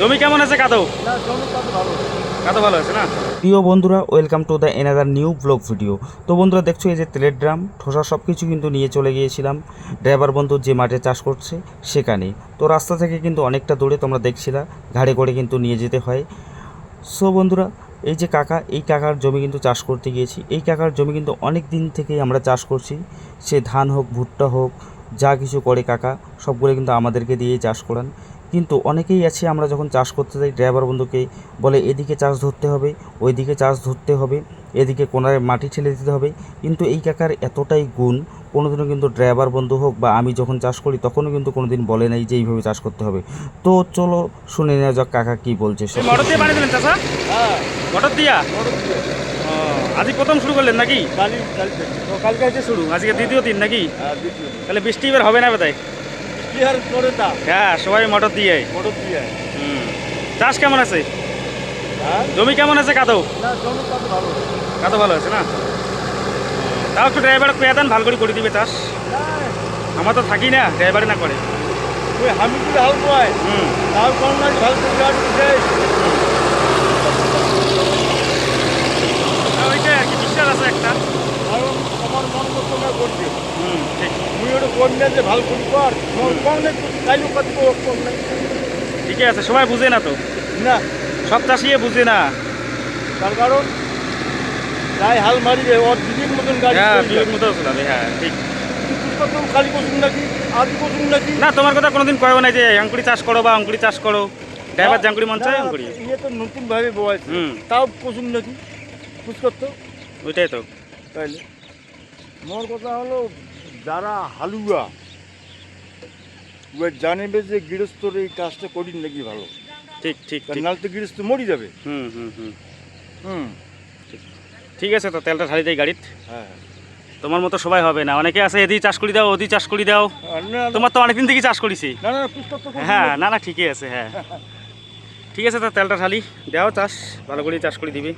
জমি কেমন আছে কাদো? কত কাদো ভালো আছে। না? প্রিয় বন্ধুরা welcome to the another new blog video তো বন্ধুরা দেখছ এই যে তেলের ড্রাম ঠোসা সব কিছু কিন্তু নিয়ে চলে গিয়েছিলাম। ড্রাইভার বন্ধু যে মাঠে চাষ করছে সেখানে। তো রাস্তা থেকে কিন্তু অনেকটা দূরে তোমরা দেখছিলা ঘাড়ে করে কিন্তু নিয়ে যেতে হয়। সো বন্ধুরা এই যে কাকা এই কাকার জমি কিন্তু চাষ করতে গিয়েছি। এই কাকার জমি কিন্তু অনেক দিন থেকেই আমরা চাষ করছি। সে ধান হোক ভুট্টা হোক যা কিছু করে কাকা সবগুলো কিন্তু আমাদেরকে দিয়েই চাষ করান। কিন্তু অনেকেই আছে আমরা যখন চাষ করতে যাই ড্রাইভার বন্ধুকে বলে এদিকে চাষ ধরতে হবে ওইদিকে চাষ ধরতে হবে এদিকে কোনায় মাটি ঠেলে দিতে হবে। কিন্তু এই কাকার এতটাই গুণ কোনোদিনও কিন্তু ড্রাইভার বন্ধু হোক বা আমি যখন চাষ করি তখনও কিন্তু কোনোদিন বলে নাই যে এইভাবে চাষ করতে হবে। তো চলো শুনে নেওয়া যাক কাকা কি বলছে দিয়ে দিলেন চাষা? হ্যাঁ। দিয়া? আজই প্রথম শুরু করলেন নাকি? কালকে শুরু আজকে দ্বিতীয় দিন নাকি? হ্যাঁ তাহলে বৃষ্টি এবার হবে না বোধহয়? বিহার করে তা। হ্যাঁ সবাই মোটর দিয়ে। বড় দিয়ে। হুম। চাষ কেমন আছে? হ্যাঁ? জমি কেমন আছে কাদো? না কাদো ভালো আছে। না? তাও একটু ড্রাইভার পেয়ে দেন ভালো করে করে দিবে চাষ। না। আমার তো থাকি না ড্রাইভারে না করে। আমি যদি হাল পাই? হুম। তাও কম নাই ভালো করে গাড়ি উঠে তা ওইটাই আর কি বিশ্বাস আছে একটা কারণ আমার মন মতো না করছে হুম ঠিক যে ভালো করি। কর মোর কাইলো কত ঠিকই আছে সবাই বুঝে না তো? না। সব চাষিয়ে বুঝে না। তার কারণ যাই হাল মারিবে ওর দিদির মতন গাড়ি হ্যাঁ চলে মতো চলাবে হ্যাঁ ঠিক। খালি করছুন নাকি আদি নাকি? না তোমার কথা কোনোদিন কয়ও না যে আঙ্কুরি চাষ করো বা আঙ্কুরি চাষ করো। ড্রাইভার মন চায় না, ইয়ে তো তাও করছুন নাকি? বুঝ করতো? ওইটাই তো। তাইলে। মোর কথা হলো যারা হালুয়া ও জানিবে যে গৃহস্থর এই কাজটা করিন নাকি ভালো। ঠিক ঠিক নাহলে তো গৃহস্থ মরি যাবে। হুম হুম হুম। হুম। ঠিক আছে তো তেলটা ঢালি দেয় গাড়িত। হ্যাঁ তোমার মতো সবাই হবে না। অনেকে আছে এদি চাষ করি দাও ওদি চাষ করি দাও। তোমার তো অনেকদিন থেকে চাষ করিছি। হ্যাঁ না না ঠিকই আছে হ্যাঁ। ঠিক আছে তো তেলটা ঢালি। দাও চাষ ভালো করে চাষ করে দিবি।